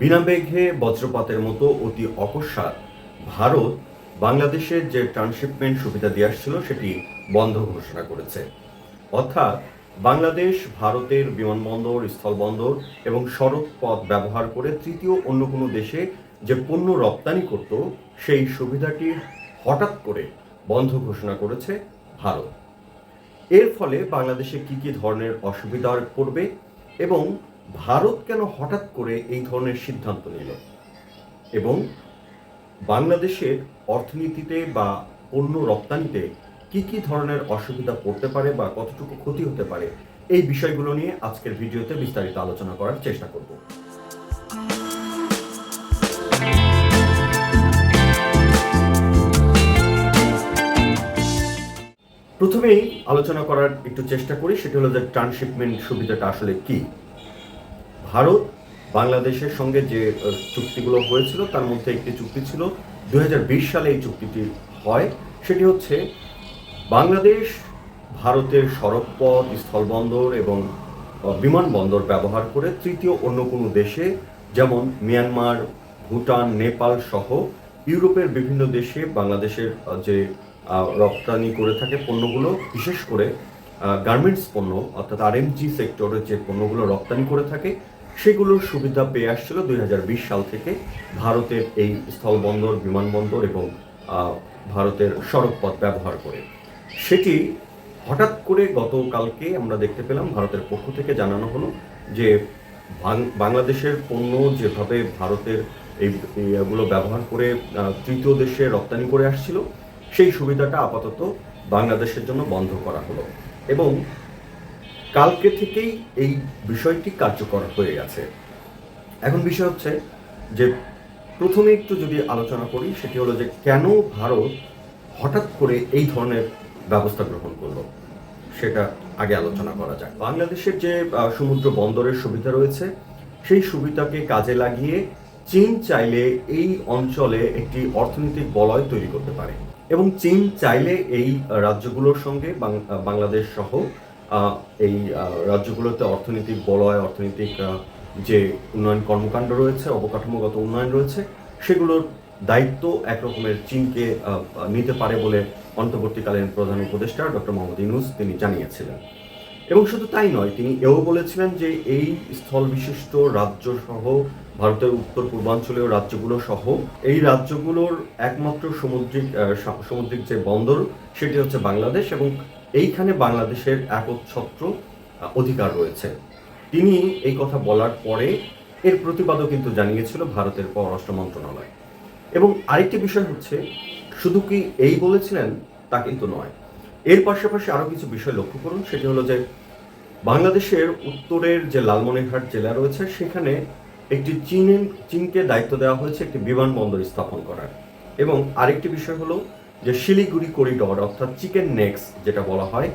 বিনা মেঘে বজ্রপাতের মতো অতি অকস্মাৎ ভারত বাংলাদেশের যে ট্রান্সশিপমেন্ট সুবিধা দিয়ে আসছিল, সেটি বন্ধ ঘোষণা করেছে। অর্থাৎ বাংলাদেশ ভারতের বিমানবন্দর, স্থলবন্দর এবং সড়ক পথ ব্যবহার করে তৃতীয় অন্য কোনো দেশে যে পণ্য রপ্তানি করত, সেই সুবিধাটি হঠাৎ করে বন্ধ ঘোষণা করেছে ভারত। এর ফলে বাংলাদেশে কি কি ধরনের অসুবিধার পড়বে এবং ভারত কেন হঠাৎ করে এই ধরনের সিদ্ধান্ত নিল? এবং বাংলাদেশের অর্থনীতিতে বা পণ্য রপ্তানিতে কি কি ধরনের অসুবিধা পড়তে পারে বা কতটুকু ক্ষতি হতে পারে, এই বিষয়গুলো নিয়ে আজকের ভিডিওতে বিস্তারিত আলোচনা করার চেষ্টা করব। প্রথমেই আলোচনা করার একটু চেষ্টা করি, সেটা হলো যে ট্রান্সশিপমেন্ট সুবিধাটা আসলে কি। ভারত বাংলাদেশের সঙ্গে যে চুক্তিগুলো হয়েছিল, তার মধ্যে একটি চুক্তি ছিল। দু হাজার বিশ সালে এই চুক্তিটি হয়। সেটি হচ্ছে বাংলাদেশ ভারতের সড়কপথ, স্থলবন্দর এবং বিমানবন্দর ব্যবহার করে তৃতীয় অন্য কোনো দেশে, যেমন মিয়ানমার, ভুটান, নেপাল সহ ইউরোপের বিভিন্ন দেশে বাংলাদেশের যে রপ্তানি করে থাকে পণ্যগুলো, বিশেষ করে গার্মেন্টস পণ্য অর্থাৎ আরএমজি সেক্টরের যে পণ্যগুলো রপ্তানি করে থাকে সেগুলোর সুবিধা পেয়ে আসছিল দুই হাজার বিশ সাল থেকে ভারতের এই স্থলবন্দর, বিমানবন্দর এবং ভারতের সড়কপথ ব্যবহার করে। সেটি হঠাৎ করে গতকালকে আমরা দেখতে পেলাম, ভারতের পক্ষ থেকে জানানো হলো যে বাংলাদেশের পণ্য যেভাবে ভারতের এই এগুলো ব্যবহার করে তৃতীয় দেশে রপ্তানি করে আসছিল, সেই সুবিধাটা আপাতত বাংলাদেশের জন্য বন্ধ করা হলো। এবং কালকে থেকেই এই বিষয়টি কার্যকর হয়ে গেছে। এখন বিষয় হচ্ছে যে প্রথমে একটু যদি আলোচনা করি, সেটি হলো যে কেন ভারত হঠাৎ করে এই ধরনের ব্যবস্থা গ্রহণ করল? সেটা আগে আলোচনা করা যাক। বাংলাদেশের যে সমুদ্র বন্দরের সুবিধা রয়েছে, সেই সুবিধাকে কাজে লাগিয়ে চীন চাইলে এই অঞ্চলে একটি অর্থনৈতিক বলয় তৈরি করতে পারে। এবং চীন চাইলে এই রাজ্যগুলোর সঙ্গে বাংলাদেশ সহ এই রাজ্যগুলোতে অর্থনৈতিক বলয়, অর্থনৈতিক যে উন্নয়ন কর্মকাণ্ড রয়েছে, অবকাঠামোগত উন্নয়ন রয়েছে, সেগুলোর দায়িত্ব একরকমের চীনকে নিতে পারে বলে অন্তর্বর্তীকালীন প্রধান উপদেষ্টা ডক্টর মোহাম্মদ ইউনুস তিনি জানিয়েছিলেন। এবং শুধু তাই নয়, তিনি এও বলেছিলেন যে এই স্থল বিশিষ্ট রাজ্য সহ ভারতের উত্তর পূর্বাঞ্চলীয় রাজ্যগুলো সহ, এই রাজ্যগুলোর একমাত্র সামুদ্রিক সামুদ্রিক যে বন্দর, সেটি হচ্ছে বাংলাদেশ এবং এইখানে বাংলাদেশের একচ্ছত্র অধিকার রয়েছে। তিনি এই কথা বলার পরে এর প্রতিবাদও কিন্তু জানিয়েছিল ভারতের পররাষ্ট্র মন্ত্রণালয়। এবং আরেকটি বিষয় হচ্ছে, শুধু কি এই বলেছিলেন তা কিন্তু নয়। এর পাশাপাশি আরও কিছু বিষয় লক্ষ্য করুন, সেটি হলো যে বাংলাদেশের উত্তরের যে লালমনিরহাট জেলা রয়েছে, সেখানে একটি চীনের, চীনকে দায়িত্ব দেওয়া হয়েছে একটি বিমানবন্দর স্থাপন করার। এবং আরেকটি বিষয় হলো যে শিলিগুড়ি করিডর, অর্থাৎ চিকেন নেক্স যেটা বলা হয়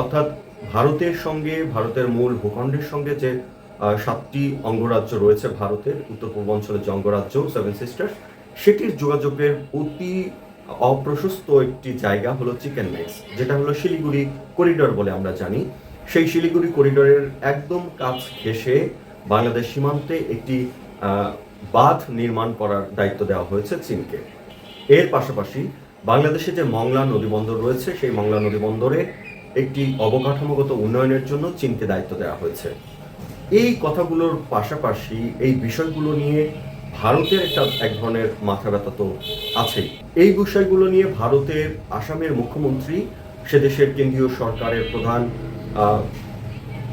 অর্থাৎ ভারতের সঙ্গে, ভারতের মূল ভূখণ্ডের সঙ্গে যে সাতটি অঙ্গরাজ্য রয়েছে ভারতের উত্তর পূর্বাঞ্চলের যে অঙ্গরাজ্য সেভেন সিস্টার্স সেটির যোগাযোগের অতি অপ্রশস্ত একটি জায়গা হলো চিকেন নেক্স, যেটা হলো শিলিগুড়ি করিডর বলে আমরা জানি। সেই শিলিগুড়ি করিডোরের একদম কাছ ঘেঁষে বাংলাদেশ সীমান্তে একটি বাঁধ নির্মাণ করার দায়িত্ব দেওয়া হয়েছে চীনকে। এর পাশাপাশি বাংলাদেশে যে মংলা নদীবন্দর রয়েছে, সেই মংলা নদীবন্দরে একটি অবকাঠামোগত উন্নয়নের জন্য চীনকে দায়িত্ব দেওয়া হয়েছে। এই কথাগুলোর পাশাপাশি এই বিষয়গুলো নিয়ে ভারতের একটা এক ধরনের মাথা ব্যথা তো আছেই। এই বিষয়গুলো নিয়ে ভারতের আসামের মুখ্যমন্ত্রী সে দেশের কেন্দ্রীয় সরকারের প্রধান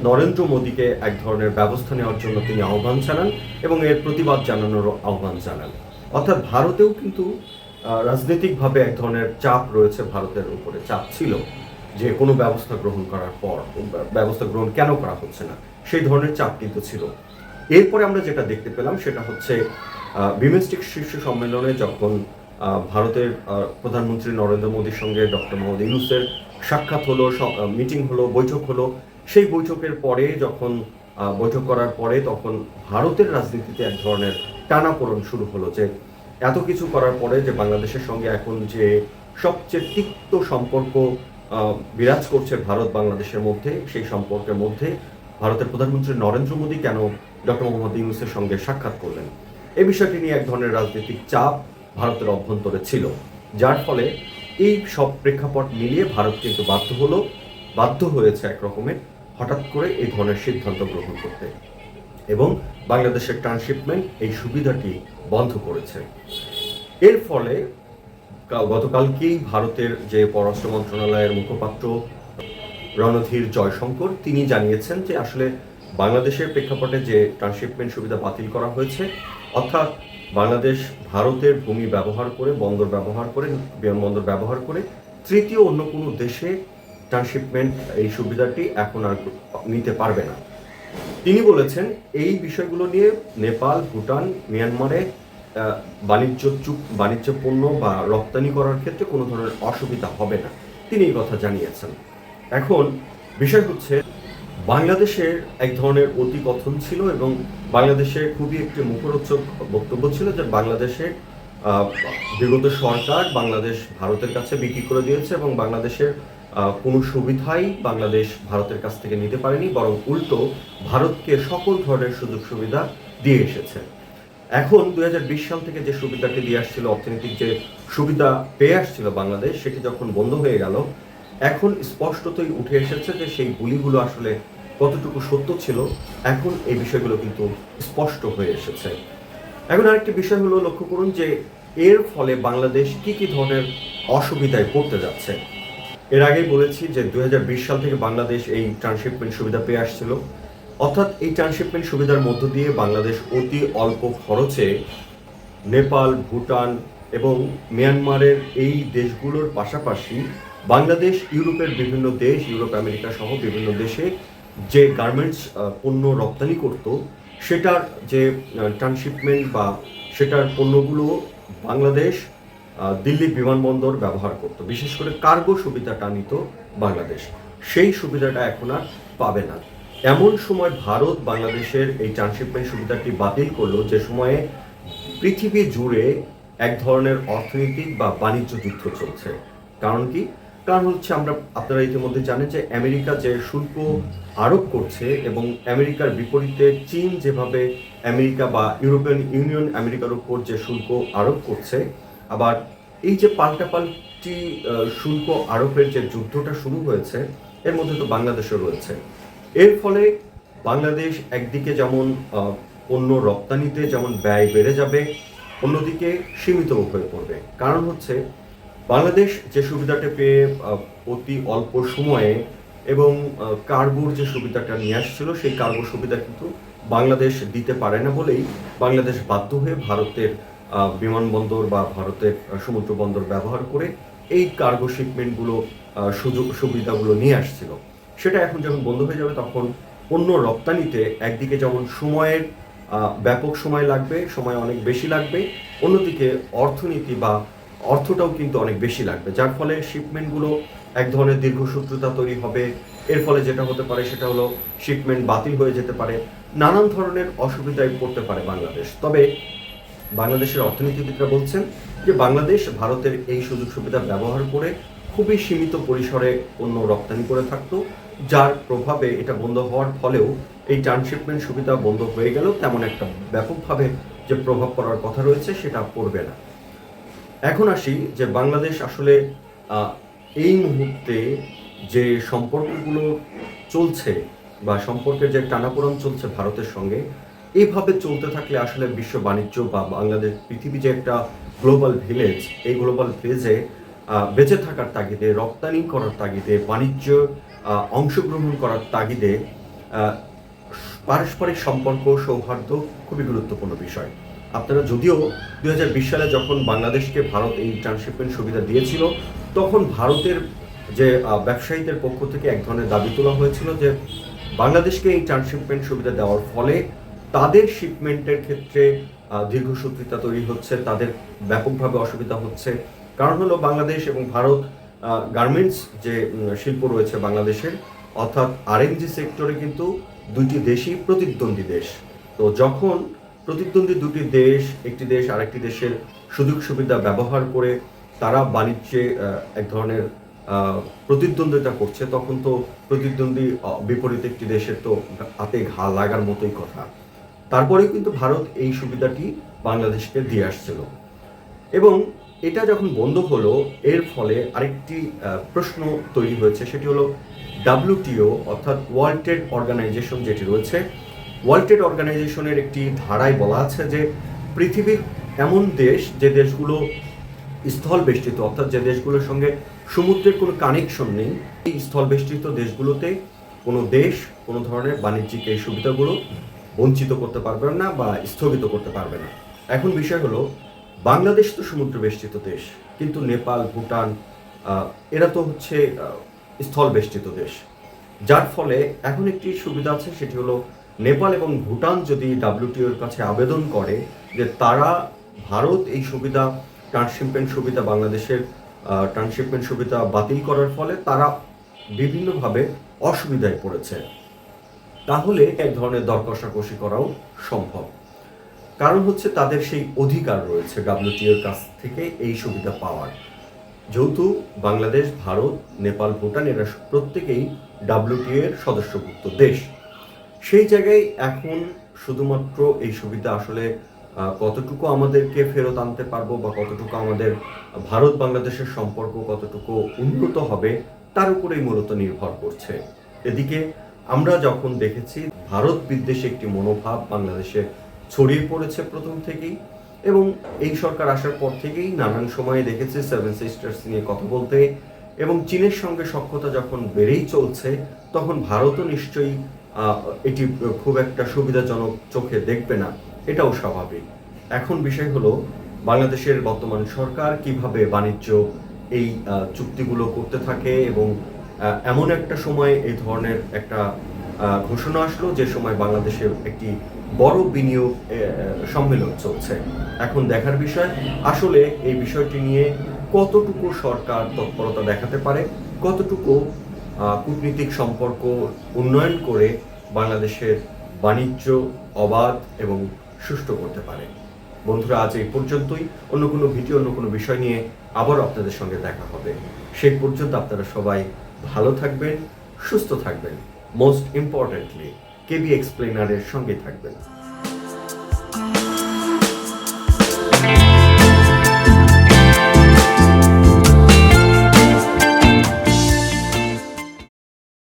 নরেন্দ্র মোদীকে এক ধরনের ব্যবস্থা নেওয়ার জন্য তিনি আহ্বান জানান এবং এর প্রতিবাদ জানানোর আহ্বান জানান। অর্থাৎ ভারতেও কিন্তু রাজনৈতিকভাবে এক ধরনের চাপ রয়েছে ভারতের উপরে। চাপ ছিল যে কোনো ব্যবস্থা গ্রহণ করার পর ব্যবস্থা গ্রহণ কেন করা হচ্ছে না? সেই ধরনের চাপ কিন্তু ছিল। এরপরে আমরা যেটা দেখতে পেলাম সেটা হচ্ছে বিমেস্টিক শীর্ষ সম্মেলনে যখন ভারতের প্রধানমন্ত্রী নরেন্দ্র মোদীর সঙ্গে ডক্টর মোহাম্মদ ইউনুসের সাক্ষাৎ হলো মিটিং হলো, বৈঠক হলো, সেই বৈঠকের পরে যখন বৈঠক করার পরে তখন ভারতের রাজনীতিতে এক ধরনের টানাপোড়ন শুরু হলো যে এত কিছু করার পরে যে বাংলাদেশের সঙ্গে এখন যে সবচেয়ে তিক্ত সম্পর্ক বিরাজ করছে ভারত বাংলাদেশের মধ্যে, সেই সম্পর্কের মধ্যে, ভারতের প্রধানমন্ত্রী নরেন্দ্র মোদী কেন ডক্টর মোহাম্মদ ইউনুসের সঙ্গে সাক্ষাৎ করলেন? এই বিষয়টি নিয়ে এক ধরনের রাজনৈতিক চাপ ভারতের অভ্যন্তরে ছিল, যার ফলে এই সব প্রেক্ষাপট মিলিয়ে ভারত কিন্তু বাধ্য হলো, বাধ্য হয়েছে এক রকমের হঠাৎ করে এই ধরনের সিদ্ধান্ত গ্রহণ করতে। এবং বাংলাদেশের ট্রান্সশিপমেন্ট এই সুবিধাটি বন্ধ করেছে। এর ফলে গতকালকেই ভারতের যে পররাষ্ট্র মন্ত্রণালয়ের মুখপাত্র রণধীর জয়শঙ্কর, তিনি জানিয়েছেন যে আসলে বাংলাদেশের প্রেক্ষাপটে যে ট্রান্সশিপমেন্ট সুবিধা বাতিল করা হয়েছে, অর্থাৎ বাংলাদেশ ভারতের ভূমি ব্যবহার করে, বন্দর ব্যবহার করে, বিমানবন্দর ব্যবহার করে তৃতীয় অন্য কোনো দেশে ট্রান্সশিপমেন্ট এই সুবিধাটি এখন আর নিতে পারবে না। তিনি বলেছেন, এই বিষয়গুলো নিয়ে নেপাল, ভুটান, মিয়ানমারে বাণিজ্য চুক, বাণিজ্য পণ্য বা রপ্তানি করার ক্ষেত্রে কোনো ধরনের অসুবিধা হবে না। তিনি এই কথা জানিয়েছেন। এখন বিষয় হচ্ছে, বাংলাদেশের এক ধরনের অতি কথন ছিল এবং বাংলাদেশের খুবই একটি মুখরোচক বক্তব্য ছিল যে বাংলাদেশের বিগত সরকার বাংলাদেশ ভারতের কাছে বিক্রি করে দিয়েছে এবং বাংলাদেশের কোনো সুবিধাই বাংলাদেশ ভারতের কাছ থেকে নিতে পারেনি, বরং উল্টো ভারতকে সকল ধরনের সুযোগ সুবিধা দিয়ে এসেছে। এখন দুই সাল থেকে যে সুবিধাটি দিয়ে আসছিল, অর্থনৈতিক যে সুবিধা পেয়ে আসছিল বাংলাদেশ, সেটি যখন বন্ধ হয়ে গেল, এখন স্পষ্টতই উঠে এসেছে যে সেই গুলিগুলো আসলে কতটুকু সত্য ছিল, এখন এই বিষয়গুলো কিন্তু স্পষ্ট হয়ে এসেছে। এখন আরেকটি বিষয় হলো লক্ষ্য করুন যে এর ফলে বাংলাদেশ কি কি ধরনের অসুবিধায় পড়তে যাচ্ছে। এর আগেই বলেছি যে দু হাজার বিশ সাল থেকে বাংলাদেশ এই ট্রান্সশিপমেন্ট সুবিধা পেয়ে আসছিল। অর্থাৎ এই ট্রান্সশিপমেন্ট সুবিধার মধ্য দিয়ে বাংলাদেশ অতি অল্প খরচে নেপাল, ভুটান এবং মিয়ানমারের এই দেশগুলোর পাশাপাশি বাংলাদেশ, ইউরোপের বিভিন্ন দেশ, ইউরোপ, আমেরিকা সহ বিভিন্ন দেশে যে গার্মেন্টস পণ্য রপ্তানি করত, সেটার যে ট্রান্সশিপমেন্ট বা সেটার পণ্যগুলো বাংলাদেশ দিল্লি বিমানবন্দর ব্যবহার করত। বিশেষ করে কার্গো সুবিধাটা নিত বাংলাদেশ। সেই সুবিধাটা এখন আর পাবে না। এমন সময় ভারত বাংলাদেশের এই ট্রান্সশিপমেন্ট সুবিধাটি বাতিল করল যে সময়ে পৃথিবী জুড়ে এক ধরনের অর্থনৈতিক বা বাণিজ্য যুদ্ধ চলছে। কারণ কি? কারণ হচ্ছে আমরা, আপনারা ইতিমধ্যে জানেন যে আমেরিকা যে শুল্ক আরোপ করছে এবং আমেরিকার বিপরীতে চীন যেভাবে আমেরিকা বা ইউরোপিয়ান ইউনিয়ন আমেরিকার উপর যে শুল্ক আরোপ করছে আবার এই যে পাল্টাপাল্টি শুল্ক আরোপের যে যুদ্ধটা শুরু হয়েছে, এর মধ্যে তো বাংলাদেশও রয়েছে। এর ফলে বাংলাদেশ একদিকে যেমন পণ্য রপ্তানিতে যেমন ব্যয় বেড়ে যাবে, অন্যদিকে সীমিত হয়ে পড়বে। কারণ হচ্ছে, বাংলাদেশ যে সুবিধাটা পেয়ে অতি অল্প সময়ে এবং কার্গোর যে সুবিধাটা নিয়ে আসছিল, সেই কার্গো সুবিধা কিন্তু বাংলাদেশ দিতে পারে না বলেই বাংলাদেশ বাধ্য হয়ে ভারতের বিমানবন্দর বা ভারতের সমুদ্র বন্দর ব্যবহার করে এই কার্গো শিপমেন্টগুলো সুযোগ, সুবিধাগুলো নিয়ে আসছিল। সেটা এখন যখন বন্ধ হয়ে যাবে তখন পণ্য রপ্তানিতে একদিকে যেমন সময়ের ব্যাপক সময় লাগবে, সময় অনেক বেশি লাগবে, অন্যদিকে অর্থনীতি বা অর্থটাও কিন্তু অনেক বেশি লাগবে। যার ফলে শিপমেন্টগুলো এক ধরনের দীর্ঘসূত্রতা তৈরি হবে। এর ফলে যেটা হতে পারে সেটা হলো শিপমেন্ট বাতিল হয়ে যেতে পারে। নানান ধরনের অসুবিধায় পড়তে পারে বাংলাদেশ। তবে বাংলাদেশের অর্থনীতিবিদরা বলছেন যে বাংলাদেশ ভারতের এই সুযোগ সুবিধা ব্যবহার করে খুবই সীমিত পরিসরে পণ্য রপ্তানি করে থাকতো, যার প্রভাবে এটা বন্ধ হওয়ার ফলেও এই ট্রান্সশিপমেন্ট সুবিধা বন্ধ হয়ে গেল। তেমন একটা ব্যাপকভাবে যে প্রভাব পড়ার কথা রয়েছে সেটা পড়বে না। এখন আসি যে বাংলাদেশ আসলে এই মুহূর্তে যে সম্পর্কগুলো চলছে বা সম্পর্কের যে টানাপোড়ন চলছে ভারতের সঙ্গে এইভাবে চলতে থাকলে আসলে বিশ্ব বাণিজ্য বা বাংলাদেশ পৃথিবী যে একটা গ্লোবাল ভিলেজ, এই গ্লোবাল ভিলেজে বেঁচে থাকার তাগিদে, রপ্তানি করার তাগিদে, বাণিজ্য অংশগ্রহণ করার তাগিদে পারস্পরিক সম্পর্ক, সৌহার্দ্য খুবই গুরুত্বপূর্ণ বিষয়। আপনারা যদিও দুই হাজার বিশ সালে যখন বাংলাদেশকে ভারত এই ট্রান্সশিপমেন্ট সুবিধা দিয়েছিল, তখন ভারতের যে ব্যবসায়ীদের পক্ষ থেকে এক ধরনের দাবি তোলা হয়েছিল যে, বাংলাদেশকে এই ট্রান্সশিপমেন্ট সুবিধা দেওয়ার ফলে তাদের শিপমেন্টের ক্ষেত্রে দীর্ঘসূত্রিতা তৈরি হচ্ছে, তাদের ব্যাপকভাবে অসুবিধা হচ্ছে। কারণ হলো বাংলাদেশ এবং ভারত গার্মেন্টস যে শিল্প রয়েছে বাংলাদেশের, অর্থাৎ আরএনজি সেক্টরে কিন্তু দুইটি দেশই প্রতিদ্বন্দ্বী দেশ। তো যখন প্রতিদ্বন্দ্বী দুটি দেশ, একটি দেশ আরেকটি দেশের সুযোগ সুবিধা ব্যবহার করে তারা বাণিজ্যে এক ধরনের প্রতিদ্বন্দ্বিতা করছে, তখন তো প্রতিদ্বন্দ্বী বিপরীত একটি দেশের তো হাতে ঘা লাগার মতোই কথা। তারপরেও কিন্তু ভারত এই সুবিধাটি বাংলাদেশকে দিয়ে আসছিল। এবং এটা যখন বন্ধ হলো, এর ফলে আরেকটি প্রশ্ন তৈরি হয়েছে, সেটি হলো ডাব্লিউটিও, অর্থাৎ ওয়ার্ল্ড ট্রেড অর্গানাইজেশন যেটি রয়েছে ওয়ার্ল্ড ট্রেড অর্গানাইজেশনের একটি ধারায় বলা আছে যে পৃথিবীর এমন দেশ যে দেশগুলো স্থল বেষ্টিত অর্থাৎ যে দেশগুলোর সঙ্গে সমুদ্রের কোনো কানেকশন নেই, এই স্থল বেষ্টিত দেশগুলোতে কোনো দেশ, কোনো ধরনের বাণিজ্যিক এই সুবিধাগুলো বঞ্চিত করতে পারবে না বা স্থগিত করতে পারবে না। এখন বিষয় হলো, বাংলাদেশ তো সমুদ্র বেষ্টিত দেশ, কিন্তু নেপাল, ভুটান এরা তো হচ্ছে স্থল বেষ্টিত দেশ। যার ফলে এখন একটি সুবিধা আছে, সেটি হলো নেপাল এবং ভুটান যদি ডাব্লিউটিওর কাছে আবেদন করে যে তারা ভারত এই সুবিধা, ট্রান্সশিপমেন্ট সুবিধা, বাংলাদেশের ট্রান্সশিপমেন্ট সুবিধা বাতিল করার ফলে তারা বিভিন্নভাবে অসুবিধায় পড়েছে। তাহলে এক ধরনের দর কষাকষি করাও সম্ভব। কারণ হচ্ছে তাদের সেই অধিকার রয়েছে ডাব্লিউটিওর কাছ থেকে এই সুবিধা পাওয়ার। যেহেতু বাংলাদেশ, ভারত, নেপাল, ভুটান এরা প্রত্যেকেই ডাব্লিউটিও এর সদস্যভুক্ত দেশ। সেই জায়গায় এখন শুধুমাত্র এই সুবিধা আসলে কতটুকু আমাদেরকে ফেরত আনতে পারব বা কতটুকু আমাদের ভারত, বাংলাদেশের সম্পর্ক কতটুকু উন্নত হবে, তার উপরেই মূলত নির্ভর করছে। এদিকে আমরা যখন দেখেছি ভারত বিদ্বেষে একটি মনোভাব বাংলাদেশে ছড়িয়ে পড়েছে প্রথম থেকেই, এবং এই সরকার আসার পর থেকেই নানান সময়ে দেখেছে সেভেন সিস্টার্স নিয়ে কথা বলতে, এবং চীনের সঙ্গে সক্ষতা যখন বেড়েই চলছে, তখন ভারতও নিশ্চয়ই এটি খুব একটা সুবিধাজনক চোখে দেখবে না। এটাও স্বাভাবিক। এখন বিষয় হলো, বাংলাদেশের বর্তমান সরকার কীভাবে বাণিজ্য এই চুক্তিগুলো করতে থাকে এবং এমন একটা সময় এই ধরনের একটা ঘোষণা আসলো যে সময় বাংলাদেশে একটি বড় বিনিয়োগ সম্মেলন চলছে। এখন দেখার বিষয়, আসলে এই বিষয়টি নিয়ে কতটুকু সরকার তৎপরতা দেখাতে পারে, কতটুকু কূটনীতিক সম্পর্ক উন্নয়ন করে বাংলাদেশের বাণিজ্য, অবাধ এবং সুষ্ঠু করতে পারে। বন্ধুরা, আজ এই পর্যন্তই। অন্য কোনো ভিডিও, অন্য কোনো বিষয় নিয়ে আবার আপনাদের সঙ্গে দেখা হবে। সেই পর্যন্ত আপনারা সবাই ভালো থাকবেন সুস্থ থাকবেন। মোস্ট ইম্পর্টেন্টলি কেবি এক্সপ্লেনারের সঙ্গে থাকবেন।